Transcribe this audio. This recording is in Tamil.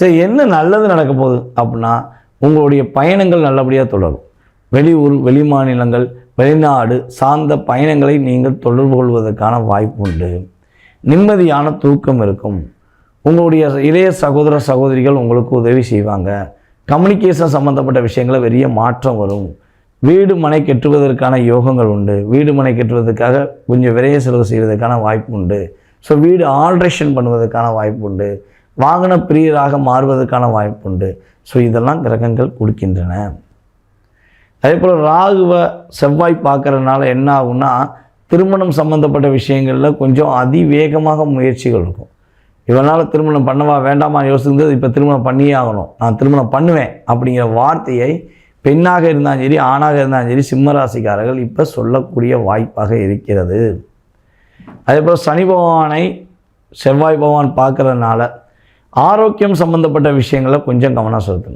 சரி என்ன நல்லது நடக்க போகுது அப்படின்னா உங்களுடைய பயணங்கள் நல்லபடியாக தொடரும். வெளியூர் வெளிமாநிலங்கள் வெளிநாடு சார்ந்த பயணங்களை நீங்கள் தொடர்பு கொள்வதற்கான வாய்ப்பு உண்டு. நிம்மதியான தூக்கம் இருக்கும். உங்களுடைய இளைய சகோதர சகோதரிகள் உங்களுக்கு உதவி செய்வாங்க. கம்யூனிகேஷன் சம்மந்தப்பட்ட விஷயங்களில் பெரிய மாற்றம் வரும். வீடு மனை கட்டுவதற்கான யோகங்கள் உண்டு. வீடு மனை கட்டுவதற்காக கொஞ்சம் விரைய செலவு செய்வதற்கான வாய்ப்பு உண்டு. ஸோ வீடு ஆல்ட்ரேஷன் பண்ணுவதற்கான வாய்ப்பு உண்டு. வாகன பிரியராக மாறுவதற்கான வாய்ப்பு உண்டு ஸோ இதெல்லாம் கிரகங்கள் கொடுக்கின்றன. அதே போல் ராகுவை செவ்வாய் பார்க்கறதுனால என்ன ஆகும்னா திருமணம் சம்மந்தப்பட்ட விஷயங்களில் கொஞ்சம் அதிவேகமாக முயற்சிகள் இருக்கும். இவனால் திருமணம் பண்ணவா வேண்டாமா யோசிக்கிறது இப்போ திருமணம் பண்ணியே ஆகணும். நான் திருமணம் பண்ணுவேன் அப்படிங்கிற வார்த்தையை பெண்ணாக இருந்தாலும் சரி ஆணாக இருந்தாலும் சரி சிம்மராசிக்காரர்கள் இப்போ சொல்லக்கூடிய வாய்ப்பாக இருக்கிறது. அதே போல் சனி பகவானை செவ்வாய் பகவான் பார்க்கறதுனால ஆரோக்கியம் சம்மந்தப்பட்ட விஷயங்களை கொஞ்சம் கவனம் செலுத்தணும்.